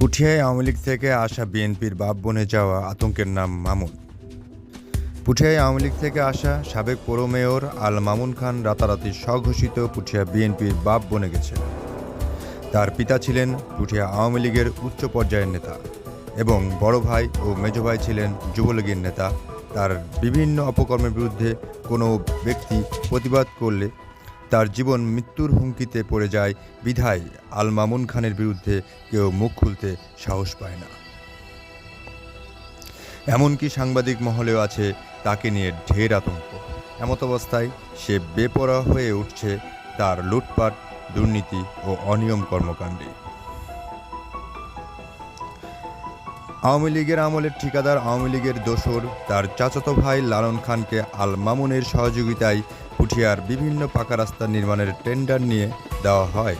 পুঠিয়ায় আওয়ামী লীগ থেকে আসা বিএনপির বাপ বনে যাওয়া আতঙ্কের নাম মামুন। পুঠিয়ায় আওয়ামী লীগ থেকে আসা সাবেক পৌর মেয়র আল মামুন খান রাতারাতি স্বঘোষিত পুঠিয়া বিএনপির বাপ বনে গেছে তার পিতা ছিলেন পুঠিয়া আওয়ামী লীগের উচ্চ পর্যায়ের নেতা এবং বড় ভাই ও মেজ ভাই ছিলেন যুবলীগের নেতা। তার বিভিন্ন অপকর্মের বিরুদ্ধে কোনো ব্যক্তি প্রতিবাদ করলে তার জীবন মৃত্যুর হুমকিতে পড়ে যায় বিধায় আল মামুন খানের বিরুদ্ধে কেউ মুখ খুলতে সাহস পায় না। এমনকি সাংবাদিক মহলেও আছে তাকে নিয়ে ঢের আতঙ্ক। এমত অবস্থায় সে বেপরোয়া হয়ে উঠছে তার লুটপাট, দুর্নীতি ও অনিয়ম কর্মকাণ্ডে। আওয়ামী লীগের আমলের ঠিকাদার, আওয়ামী লীগের দোসর তার চাচাতো ভাই লালন খানকে আল মামুনের সহযোগিতায় পুঠিয়ার বিভিন্ন পাকা রাস্তা নির্মাণের টেন্ডার নিয়ে দেওয়া হয়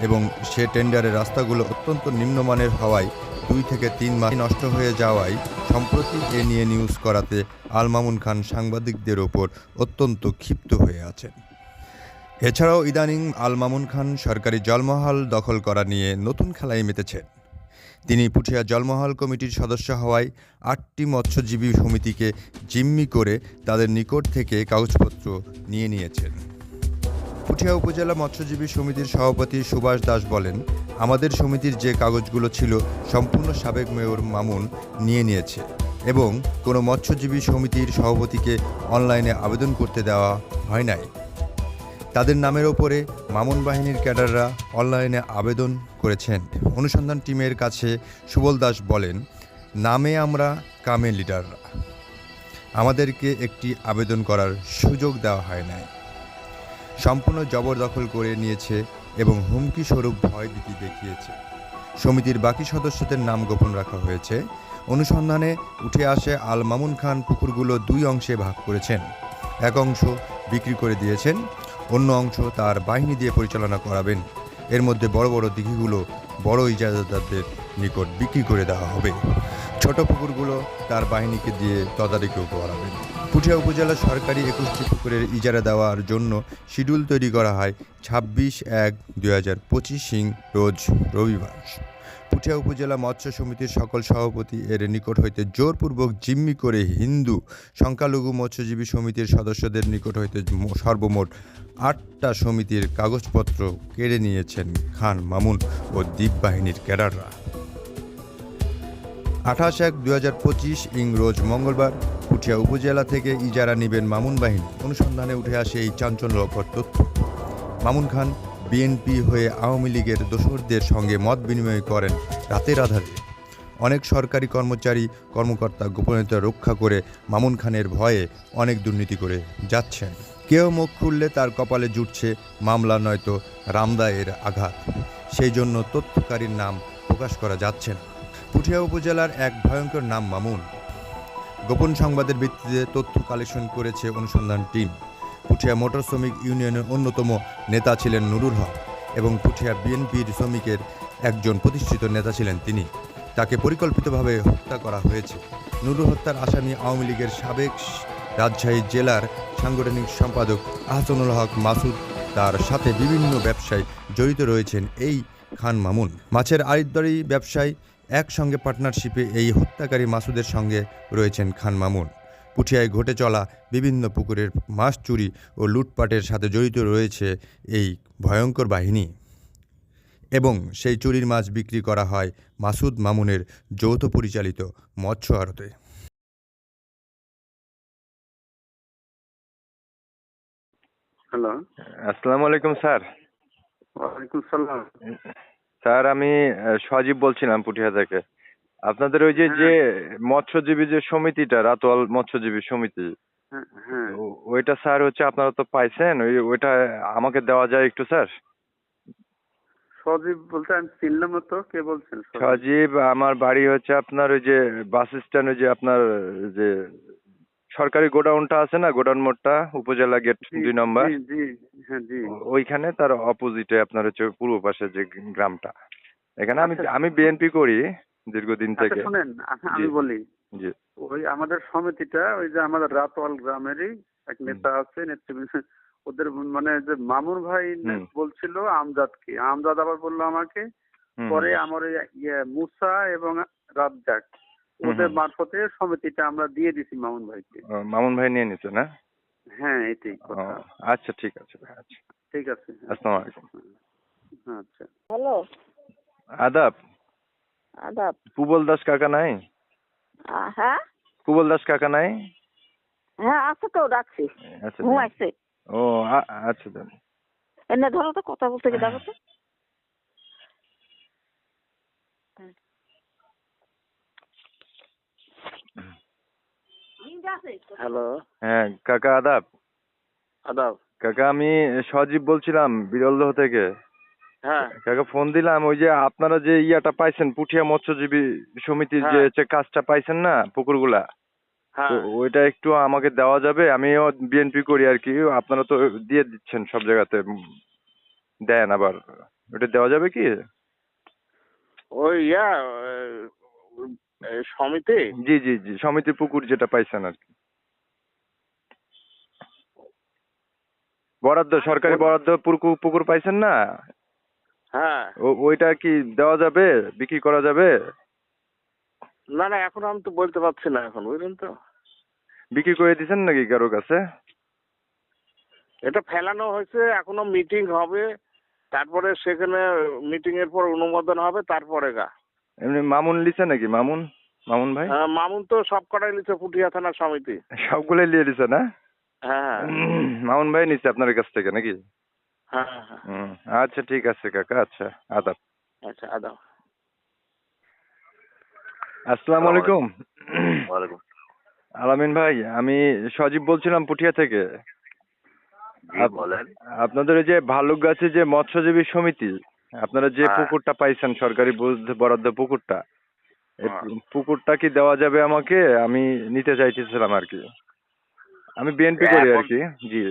এবং সে টেন্ডারের রাস্তাগুলো অত্যন্ত নিম্নমানের হওয়ায় দুই থেকে তিন মাস নষ্ট হয়ে যাওয়ায় সম্প্রতি এ নিয়ে নিউজ করাতে আল মামুন খান সাংবাদিকদের ওপর অত্যন্ত ক্ষিপ্ত হয়ে আছেন। এছাড়াও ইদানিং আল মামুন খান সরকারি জলমহল দখল করা নিয়ে নতুন খেলায় মেতেছেন। তিনি পুঠিয়া জলমহল কমিটির সদস্য হওয়ায় আটটি মৎস্যজীবী সমিতিকে জিম্মি করে তাদের নিকট থেকে কাগজপত্র নিয়ে নিয়েছেন। পুঠিয়া উপজেলা মৎস্যজীবী সমিতির সভাপতি সুভাষ দাস বলেন, আমাদের সমিতির যে কাগজগুলো ছিল সম্পূর্ণ সাবেক মেয়র মামুন নিয়ে নিয়েছে এবং কোনো মৎস্যজীবী সমিতির সভাপতিকে অনলাইনে আবেদন করতে দেওয়া হয় নাই। তাদের নামের ওপরে মামুন বাহিনীর ক্যাডাররা অনলাইনে আবেদন করেছেন। অনুসন্ধান টিমের কাছে সুবল দাস বলেন, নামে আমরা কামে লিডাররা আমাদেরকে একটি আবেদন করার সুযোগ দেওয়া হয় নাই। সম্পূর্ণ জবরদখল করে নিয়েছে এবং হুমকি স্বরূপ ভয়ভীতি দেখিয়েছে। সমিতির বাকি সদস্যদের নাম গোপন রাখা হয়েছে। অনুসন্ধানে উঠে আসে আল মামুন খান পুকুরগুলো দুই অংশে ভাগ করেছেন। এক অংশ বিক্রি করে দিয়েছেন অন্য অংশ তার বাহিনী দিয়ে পরিচালনা করাবেন। এর মধ্যে বড় বড় দিঘিগুলো বড় ইজারাদারদের নিকট বিক্রি করে দেওয়া হবে। ছোট পুকুরগুলো তার বাহিনীকে দিয়ে তদারকিও করাবেন। পুঠিয়া উপজেলা সরকারি একুশটি পুকুরের ইজারা দেওয়ার জন্য শিডিউল তৈরি করা হয় ছাব্বিশ এক দুই হাজার পঁচিশ সিং রোজ রবিবার। পুঠিয়া উপজেলা মৎস্য সমিতির সকল সভাপতি এর নিকট হইতে জোরপূর্বক জিম্মি করে হিন্দু সংখ্যালঘু মৎস্যজীবী সমিতির সদস্যদের নিকট হইতে সর্বমোট আটটা সমিতির কাগজপত্র কেড়ে নিয়েছেন খান মামুন ও দ্বীপ বাহিনীর ক্যাডাররা। আঠাশ এক দুই হাজার পঁচিশ ইংরোজ মঙ্গলবার পুঠিয়া উপজেলা থেকে ইজারা নিবেন মামুন বাহিনী। অনুসন্ধানে উঠে আসে এই চাঞ্চল্যকর তথ্য। মামুন খান বিএনপি হয়ে আওয়ামী লীগের দোসরদের সঙ্গে মত বিনিময় করেন রাতের আধারে। অনেক সরকারি কর্মচারী, কর্মকর্তা গোপনীয়তা রক্ষা করে মামুন খানের ভয়ে অনেক দুর্নীতি করে যাচ্ছেন। কেউ মুখ খুললে তার কপালে জুটছে মামলা, নয়তো রামদায়ের আঘাত। সেই জন্য তথ্যকারীর নাম প্রকাশ করা যাচ্ছে না। পুঠিয়া উপজেলার এক ভয়ঙ্কর নাম মামুন। গোপন সংবাদের ভিত্তিতে তথ্য কালেকশন করেছে অনুসন্ধান টিম। পুঠিয়া মোটর শ্রমিক ইউনিয়নের অন্যতম নেতা ছিলেন নুরুল হক এবং পুঠিয়া বিএনপির শ্রমিকের একজন প্রতিষ্ঠিত নেতা ছিলেন তিনি। তাকে পরিকল্পিতভাবে হত্যা করা হয়েছে। নুরুল হত্যার আসামি আওয়ামী লীগের সাবেক রাজশাহী জেলার সাংগঠনিক সম্পাদক আহসানুল হক মাসুদ তার সাথে বিভিন্ন ব্যবসায় জড়িত রয়েছেন এই খান মামুন। মাছের আড়িদ্দারি ব্যবসায় একসঙ্গে পার্টনারশিপে এই হত্যাকারী মাসুদের সঙ্গে রয়েছেন খান মামুন। পুঠিয়ায় ঘটে চলা বিভিন্ন পুকুরের মাছ চুরি ও লুটপাটের সাথে জড়িত রয়েছে এই ভয়ঙ্কর বাহিনী। এবং সেই চুরির মাছ বিক্রি করা হয় মাসুদ মামুনের যৌথ পরিচালিত মৎস্য আড়তে। হ্যালো। আসসালামু আলাইকুম স্যার। ওয়ালাইকুম সালাম। স্যার আমি সজীব বলছিলাম পুঠিয়া থেকে। আপনাদের ওই যে যে মৎস্যজীবী যে সমিতিটা রাতোয়াল মৎস্যজীবী সমিতি হ্যাঁ হ্যাঁ ওইটা স্যার হচ্ছে আপনারা তো পাইছেন ওই ওইটা আমাকে দেওয়া যায় একটু স্যার? সজীব বলতে আমি চিনলাম তো কে বলছেন সজীব? আমার বাড়ি হচ্ছে আপনার ওই যে বাস স্ট্যান্ড ওই যে আপনার যে সরকারি গোডাউনটা আছে না গোডাউন মোড়টা উপজেলা গেট দুই নম্বর? হ্যাঁ ওইখানে তার অপোজিটে আপনার হচ্ছে পূর্ব পাশে যে গ্রামটা। এখানে আমি আচ্ছা। আমি বিএনপি করি দীর্ঘদিন আচ্ছা থেকে। শোনেন আমি বলি। ওই আমাদের সমিতিটা ওই যে আমাদের রাতওয়াল গ্রামেরই এক নেতা আছে নেতৃবৃন্দ ওদের মানে যে মামুন ভাই বলছিল আমজাদ কি? আমজাদ আবার বলল আমাকে পরে আমার ওই ইয়ে মুসা এবং রাজ্জাক ওদের মারফতে সমিতিটা আমরা দিয়ে দিছি মামুন ভাইকে। মামুন ভাই নিয়ে নিছে না? হ্যাঁ এটাই কথা। আচ্ছা ঠিক আছে ভাই আচ্ছা। ঠিক আছে। আসসালামু আলাইকুম। আচ্ছা। হ্যালো। আদাব। আদাব। পুবল দাস কাকা নাই? হ্যাঁ? পুবল দাস কাকা নাই? হ্যাঁ আছে তো ডাকছি। আচ্ছা ঘুমাইছে। ও আচ্ছা দেন এনে ধরো তো কথা বলতে তো। হ্যালো। হ্যাঁ কাকা আদাব। আদাব। কাকা আমি সজীব বলছিলাম বিরলদহ থেকে। হ্যাঁ। কাকা ফোন দিলাম ওই যে আপনারা যে ইয়াটা পাইছেন পুঠিয়া মৎস্যজীবী সমিতির যে হ্যাঁ। হচ্ছে কাজটা পাইছেন না পুকুরগুলা? হ্যাঁ। ওইটা একটু আমাকে দেওয়া যাবে আমিও বিএনপি করি আর কি আপনারা তো দিয়ে দিচ্ছেন সব জায়গাতে দেন আবার। ওটা দেওয়া যাবে কি? ওই ইয়া সমিতি? জি জি জি সমিতির পুকুর যেটা পাইছেন আর কি। বরাদ্দ সরকারি বরাদ্দ পুকুর পুকুর পাইছেন না? হ্যাঁ। ওইটা কি দেওয়া যাবে? বিক্রি করা যাবে? না না এখন আমি তো বলতে পারছি না এখন বুঝলেন তো? বিক্রি করে দিছেন নাকি কারও কাছে? এটা ফেলানো হয়েছে এখনও মিটিং হবে তারপরে সেখানে মিটিং এর পর অনুমোদন হবে তারপরে গা। এমনি মামুন লিছে নাকি? মামুন? মামুন ভাই? হ্যাঁ, মামুন তো সব কটাই লিখছে পুটিয়া থানার সমিতি। সবগুলোই নিয়ে দিছে না? হ্যাঁ। মামুন ভাই নিচ্ছে আপনার কাছ থেকে নাকি? হুম আচ্ছা ঠিক আছে কাকা আচ্ছা আদাব। আচ্ছা আদাব। আসসালামু আলাইকুম। আলামিন ভাই আমি সজীব বলছিলাম পুঠিয়া থেকে। আপ- আপনাদের ওই যে ভালুক গাছে যে মৎস্যজীবী সমিতি আপনারা যে হ্যাঁ। পুকুরটা পাইছেন সরকারি বরাদ্দ পুকুরটা এই হ্যাঁ। পুকুরটা কি দেওয়া যাবে আমাকে? আমি নিতে চাইতেছিলাম আর কি। আমি বিএনপি করি আর কি জি।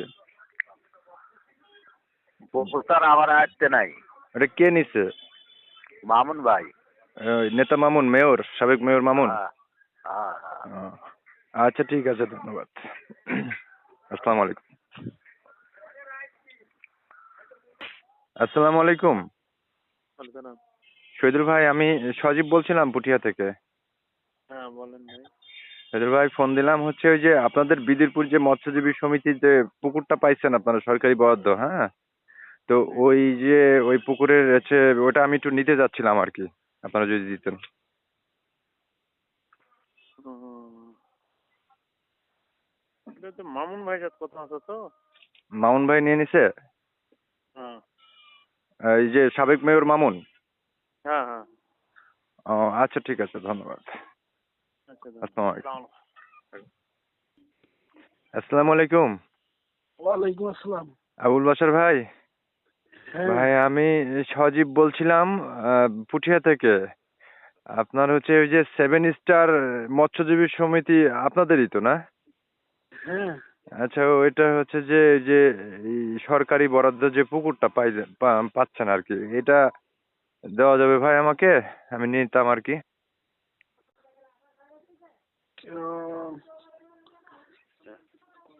পুকুরটার আমার আসতে নাই। এটা কে নিছে? মামুন ভাই। নেতা মামুন মেয়র সাবেক মেয়র মামুন? হ্যাঁ, হ্যাঁ, হ্যাঁ। আচ্ছা ঠিক আছে ধন্যবাদ। আসসালামু আলাইকুম। আসসালামু আলাইকুম। শহীদুল ভাই আমি সজীব বলছিলাম পুঠিয়া থেকে। হ্যাঁ বলেন ভাই। শহীদুল ভাই ফোন দিলাম হচ্ছে ওই যে আপনাদের বিদিরপুর যে মৎস্যজীবী সমিতির যে পুকুরটা পাইছেন আপনারা সরকারি বরাদ্দ হ্যাঁ? তো ওই যে ওই পুকুরের হচ্ছে ওটা আমি একটু নিতে যাচ্ছিলাম আর কি। আপনারা যদি দিতেন। এটা তো মামুন ভাই সাথে কথা আছে তো। মামুন ভাই নিয়ে নিছে? হ্যাঁ। এই যে সাবেক মেয়র মামুন? হ্যাঁ হ্যাঁ। ও আচ্ছা ঠিক আছে ধন্যবাদ। আচ্ছা আসসালামু আলাইকুম। আলাইকুম। ওয়ালাইকুম আসসালাম। আবুল বাসার ভাই? ভাই আমি সজীব বলছিলাম পুঠিয়া থেকে। আপনার হচ্ছে ওই যে সেভেন স্টার মৎস্যজীবী সমিতি আপনাদেরই তো না? হ্যাঁ। আচ্ছা ওইটা হচ্ছে যে যে সরকারি বরাদ্দ যে পুকুরটা পাইলেন পা- পাচ্ছেন আর কি এটা দেওয়া যাবে ভাই আমাকে? আমি নিতাম আর কি।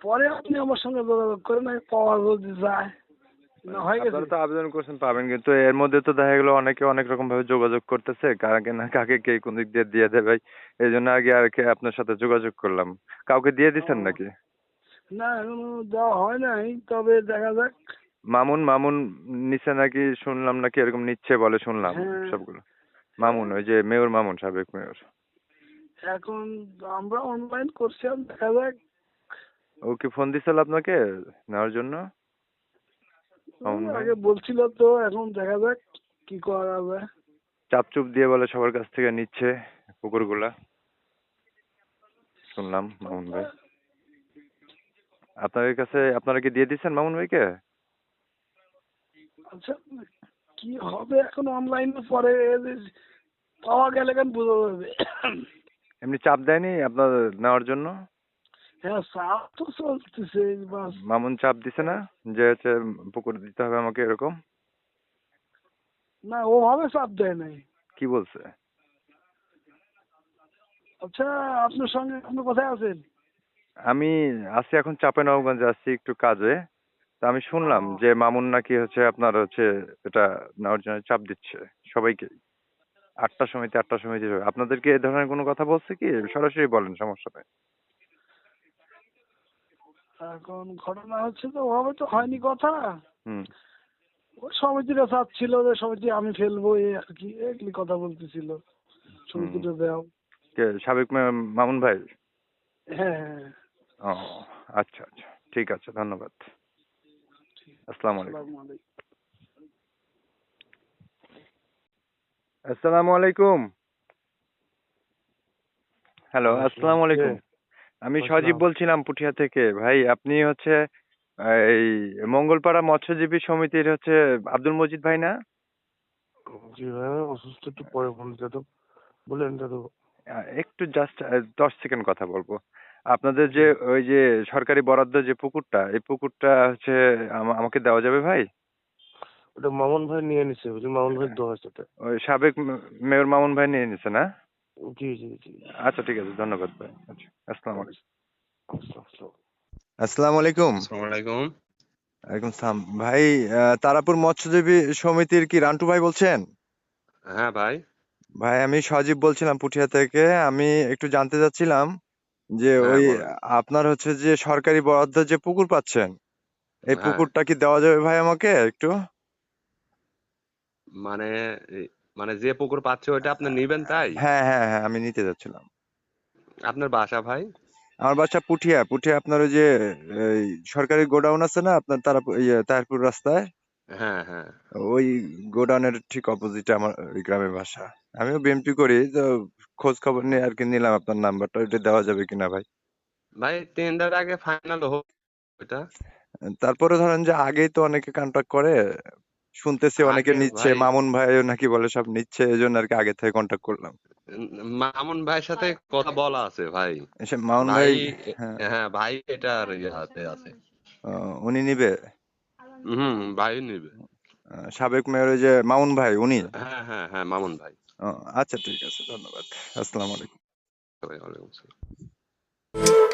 পরে আপনি আমার সঙ্গে যোগাযোগ করেন আমি পাওয়া যদি যায় হয়ে আপনারা তো আবেদন করছেন পাবেন কিন্তু এর মধ্যে তো দেখা গেলো অনেকে অনেক রকম ভাবে যোগাযোগ করতেছে কাকে না কাকে কে কোন দিক দিয়ে দিয়ে দেবে এই জন্য আগে আর কি আপনার সাথে যোগাযোগ করলাম। কাউকে দিয়ে দিচ্ছেন নাকি? না এখনও দেওয়া হয় নাই তবে দেখা যাক। মামুন মামুন নিচে নাকি শুনলাম নাকি এরকম নিচ্ছে বলে শুনলাম হ্যাঁ। সবগুলো। মামুন ওই যে মেয়র মামুন সাবেক মেয়র। এখন আমরা অনলাইন করছিলাম দেখা যাক। ও কি ফোন দিছিল আপনাকে নেওয়ার জন্য? আগে বলছিল তো এখন দেখা যাক কি করা যায়। চাপচুপ দিয়ে বলে সবার কাছ থেকে নিচ্ছে পুকুরগুলা শুনলাম মামুন ভাই। আপনাদের কাছে আপনারা কি দিয়ে দিচ্ছেন মামুন ভাইকে? আচ্ছা কি হবে এখন অনলাইনে পরে পাওয়া গেলে কেন বোঝা যাবে? এমনি চাপ দেয়নি আপনার নেওয়ার জন্য? হ্যাঁ চাপ তো চলতেছে মামুন চাপ দিছে না? যে হচ্ছে পুকুর দিতে হবে আমাকে এরকম? না ওভাবে চাপ দেয় নাই। কি বলছে? আচ্ছা আপনার সঙ্গে আপনি কোথায় আছেন? আমি আছি এখন চাপে নবগঞ্জে আছি একটু কাজে। তা আমি শুনলাম যে মামুন নাকি হচ্ছে আপনার হচ্ছে এটা নেওয়ার জন্য চাপ দিচ্ছে। সবাইকে আটটার সময়তে আটটার সময়তে যাবে আপনাদেরকে এ ধরনের কোনো কথা বলছে কি? সরাসরি বলেন সমস্যা নেই। এখন ঘটনা হচ্ছে তো ওভাবে তো হয়নি কথা। হুম। ওই সমিতিরা চাচ্ছিল যে সমিতি আমি ফেলব এই আর কি এগুলি কথা বলতেছিল। সমিতিটা দাও সাবেক মামুন ভাই? হ্যাঁ হ্যাঁ ও আচ্ছা আচ্ছা। ঠিক আছে ধন্যবাদ। আসসালামু আসসালামু আলাইকুম। আসসালামু আলাইকুম। হ্যালো আসসালামু। আলাইকুম। আমি সজীব বলছিলাম পুঠিয়া থেকে ভাই আপনি হচ্ছে এই মঙ্গলপাড়া মৎস্যজীবী সমিতির হচ্ছে আব্দুল মজিদ ভাই না? জি ভাই অসুস্থ একটু পরে ফোন দাদু বলেন দাদু। একটু জাস্ট দশ সেকেন্ড কথা বলব। আপনাদের যে ওই যে সরকারি বরাদ্দ যে পুকুরটা এই পুকুরটা হচ্ছে আমাকে দেওয়া যাবে ভাই? ওটা মামুন ভাই নিয়ে নিছে বুঝলি মামুন ভাই দোয়া ওই সাবেক মেয়র মামুন ভাই নিয়ে নিছে না? জি জি জি। আচ্ছা ঠিক আছে ধন্যবাদ ভাই। আচ্ছা আসসালামু আলাইকুম। আসসালাম আলাইকুম। আসসালামু আলাইকুম। ওয়ালাইকুম সালাম। ভাই তারাপুর মৎস্যজীবী সমিতির কি রান্টু ভাই বলছেন? হ্যাঁ ভাই। ভাই আমি সজীব বলছিলাম পুঠিয়া থেকে। আমি একটু জানতে চাচ্ছিলাম যে হ্যাঁ, ওই আপনার হচ্ছে যে সরকারি বরাদ্দ যে পুকুর পাচ্ছেন এই হ্যাঁ। পুকুরটা কি দেওয়া যাবে ভাই আমাকে একটু? মানে মানে যে পুকুর পাচ্ছে ওইটা আপনি নিবেন তাই? হ্যাঁ হ্যাঁ হ্যাঁ আমি নিতে যাচ্ছিলাম। আপনার বাসা ভাই? আমার বাসা পুঠিয়া পুঠিয়া আপনার ওই যে এই সরকারি গোডাউন আছে না আপনার তারাপুর ইয়ে তারপুর রাস্তায়? হ্যাঁ হ্যাঁ। ওই গোডাউনের ঠিক অপোজিটে আমার ওই গ্রামের বাসা। আমিও বিএমপি করি তো খোঁজ খবর নিয়ে আর কি নিলাম আপনার নাম্বারটা ওইটা দেওয়া যাবে কিনা ভাই? ভাই টেন্ডার আগে ফাইনাল হোক ওইটা। তারপরে ধরেন যে আগেই তো অনেকে কন্টাক্ট করে শুনতেছি অনেকে নিচ্ছে মামুন ভাইও নাকি বলে সব নিচ্ছে এই জন্য আর কি আগে থেকে কন্টাক্ট করলাম। মামুন ভাইয়ের সাথে কথা বলা আছে ভাই। মামুন ভাই হ্যাঁ। হ্যাঁ ভাই এটার ইয়েতে আছে। আহ, উনি নিবে? হুম ভাই নিবে। সাবেক মেয়র যে মামুন ভাই উনি? হ্যাঁ হ্যাঁ হ্যাঁ মামুন ভাই। আচ্ছা ঠিক আছে ধন্যবাদ। আসসালামু আলাইকুম। ওয়ালাইকুম আসসালাম।